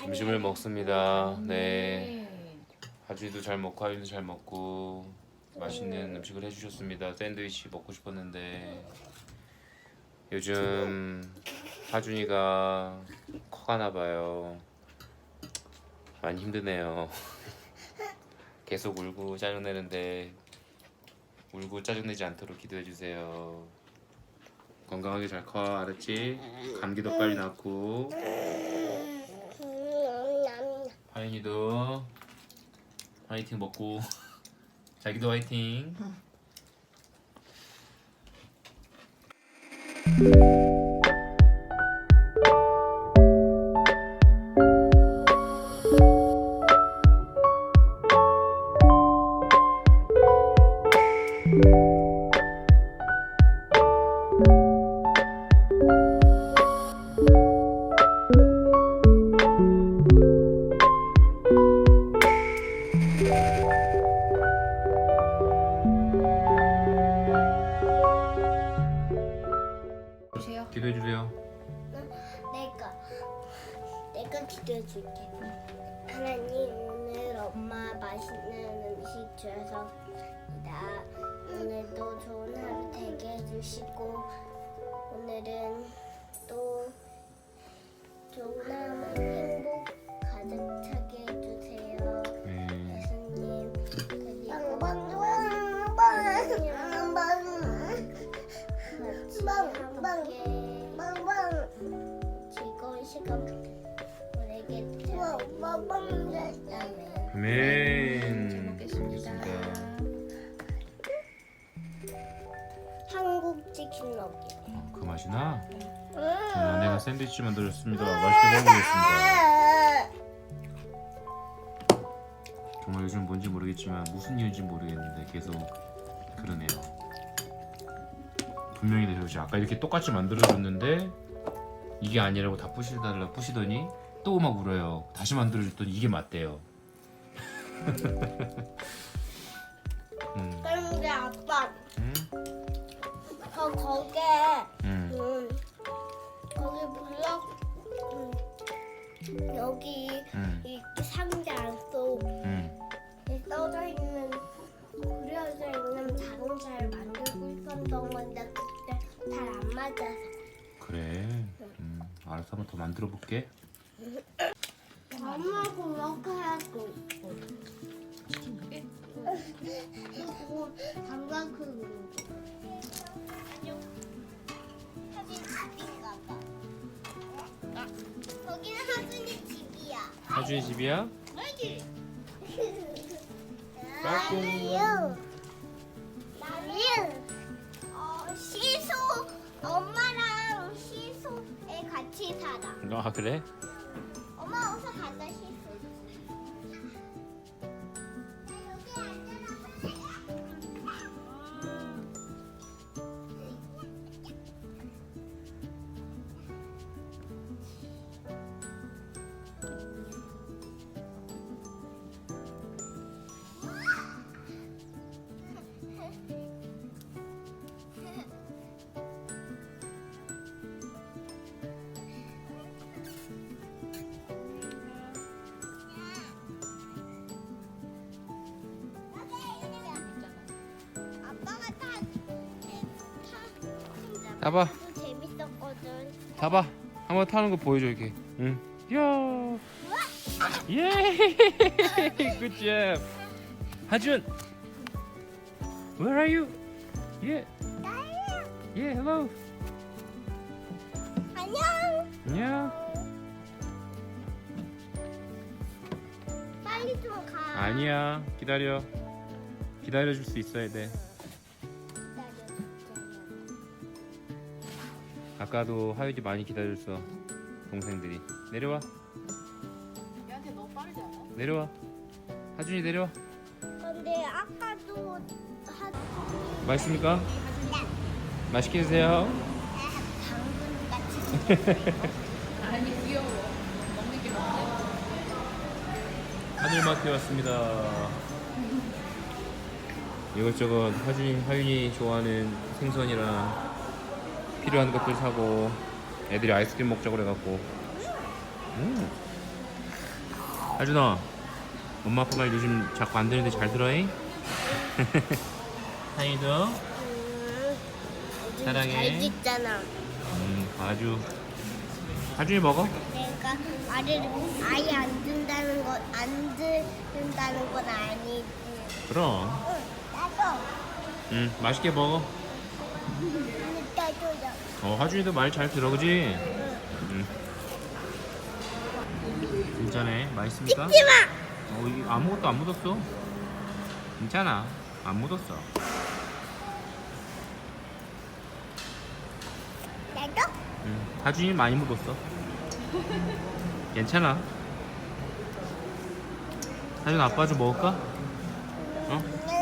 점심을 먹습니다. 네. 하준이도 잘 먹고 하윤이도 잘 먹고 맛있는 음식을 해주셨습니다. 샌드위치 먹고 싶었는데 요즘 하준이가 커가나 봐요. 많이 힘드네요. 계속 울고 짜증내는데 울고 짜증내지 않도록 기도해 주세요. 건강하게 잘 커, 알았지? 감기도 빨리 낫고 하윤이도 화이팅 먹고 자기도 화이팅. 내가 기도해 줄게. 하나님 오늘 엄마 맛있는 음식 주셔서 나 오늘도 좋은 하루 되게 해주시고 오늘은 또 좋은 하루 행복 가득 차게 해주세요. 네. 예수님 그리고 같이 함께 즐거운 시간 아멘. 아멘. 잘 먹겠습니다. 한국 치킨 너겟. 어, 그 맛이 나? 자, 내가 샌드위치 만들었습니다. 맛있게 먹어보겠습니다. 정말 요즘 뭔지 모르겠지만 무슨 이유인지 모르겠는데 계속 그러네요. 분명히 내려오지. 아까 이렇게 똑같이 만들어줬는데 이게 아니라고 다 부시달라 부시더니 또 막 울어요. 다시 만들어줬더니 이게 맞대요. 음, 그런데 아빠, 음, 저 거기에 음. 음, 거기 블럭 음, 여기 음, 이 상자 안속 음. 써져 있는 그려져 있는 자동차를 만들고 있었던 건데 그때 잘 안 맞아서 그래. 음, 알았어 한번 더 만들어 볼게. 엄마 그렇게 해도 있고? 그리고 크고 봐 거기는 하준이 집이야 하준이 집이야? 나는 나는 어, 시소 엄마랑 시소에 같이 살아. 아 그래? 아빠가 타. 도 재밌었거든. 타봐. 한번 타는 거 보여줘 이렇게. 응. 야. 예. Good job. 하준. Where are you? Yeah. Yeah. Hello. 안녕. 안녕. 빨리 좀 가. 아니야. 기다려. 기다려 줄 수 있어야 돼. 아까도 하윤이 많이 기다렸어. 동생들이. 내려와. 얘한테 너무 빠르지 않아? 내려와. 하준이 내려와. 근데 아까도 한 맛있습니까? 맛있게 드세요. 당근 같이 아니 귀여워. 먹는 게 뭔데? 하늘마트에 왔습니다. 이것저것 하준이, 하윤이 좋아하는 생선이랑 필요한 것들 사고 애들이 아이스크림 먹자고 그래갖고 음. 하준아 엄마 아빠 말 요즘 자꾸 안 되는데 잘 들어해? 하이도 음, 사랑해. 잘 듣잖아. 음 아주 하준이 먹어 그러니까 말을 아예 안 듣는다는 건 안 듣는다는 건 아니지. 그럼 응, 나도. 음 맛있게 먹어. 어 하준이도 말 잘 들어 그지? 음. 진짜네 맛있습니까? 찍지 마. 어 이게 아무것도 안 묻었어 괜찮아 안 묻었어 나도. 음, 하준이 많이 묻었어 괜찮아 하준 아빠 좀 먹을까? 어? 음,